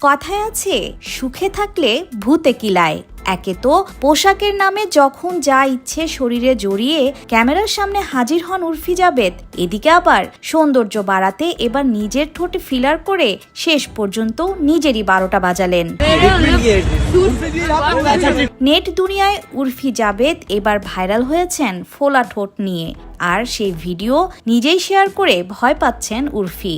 কথায় আছে সুখে থাকলে ভূতে কিলায়। একে তো পোশাকের নামে যখন যা ইচ্ছে শরীরে জড়িয়ে ক্যামেরার সামনে হাজির হন উর্ফি জাবেদ। এদিকে আবার সৌন্দর্য বাড়াতে এবার নিজের ঠোঁটে ফিলার করে শেষ পর্যন্ত নিজেরই বারোটা বাজালেন। নেট দুনিয়ায় উর্ফি জাবেদ এবার ভাইরাল হয়েছেন ফোলা ঠোঁট নিয়ে। আর সেই ভিডিও নিজেই শেয়ার করে ভয় পাচ্ছেন উর্ফি।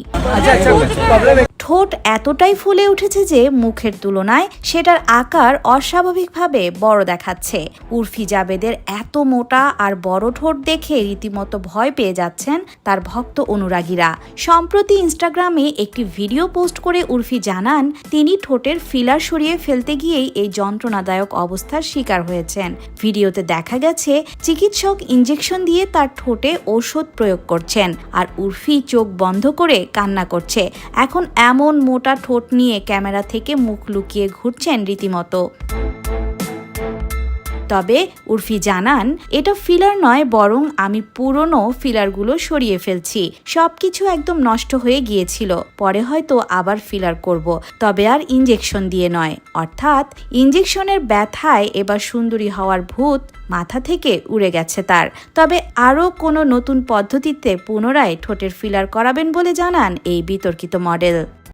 ঠোঁট এতটাই ফুলে উঠেছে যে মুখের তুলনায় সেটার আকার অস্বাভাবিকভাবে বড় দেখাচ্ছে। উর্ফি জাবেদের এত মোটা আর বড় ঠোঁট দেখে রীতিমতো ভয় পেয়ে যাচ্ছেন তার ভক্ত অনুরাগীরা। সম্প্রতি ইনস্টাগ্রামে একটি ভিডিও পোস্ট করে উর্ফি জানান, তিনি ঠোঁটের ফিলার সরিয়ে ফেলতে গিয়েই এই যন্ত্রণাদায়ক অবস্থার শিকার হয়েছেন। ভিডিওতে দেখা গেছে, চিকিৎসক ইঞ্জেকশন দিয়ে তার ঠোঁটে ওষুধ প্রয়োগ করছেন আর উর্ফি চোখ বন্ধ করে কান্না করছে। এখন এমন মোটা ঠোঁট নিয়ে ক্যামেরা থেকে মুখ লুকিয়ে ঘুরছেন রীতিমতো। তবে উর্ফি জানান, এটা ফিলার নয়, বরং আমি পুরনো ফিলারগুলো সরিয়ে ফেলছি। সবকিছু একদম নষ্ট হয়ে গিয়েছিল। পরে হয়তো আবার ফিলার করব। তবে আর ইঞ্জেকশন দিয়ে নয়। অর্থাৎ ইঞ্জেকশনের ব্যথায় এবার সুন্দরী হওয়ার ভূত মাথা থেকে উড়ে গেছে তার। তবে আরও কোনো নতুন পদ্ধতিতে পুনরায় ঠোঁটের ফিলার করাবেন বলে জানান এই বিতর্কিত মডেল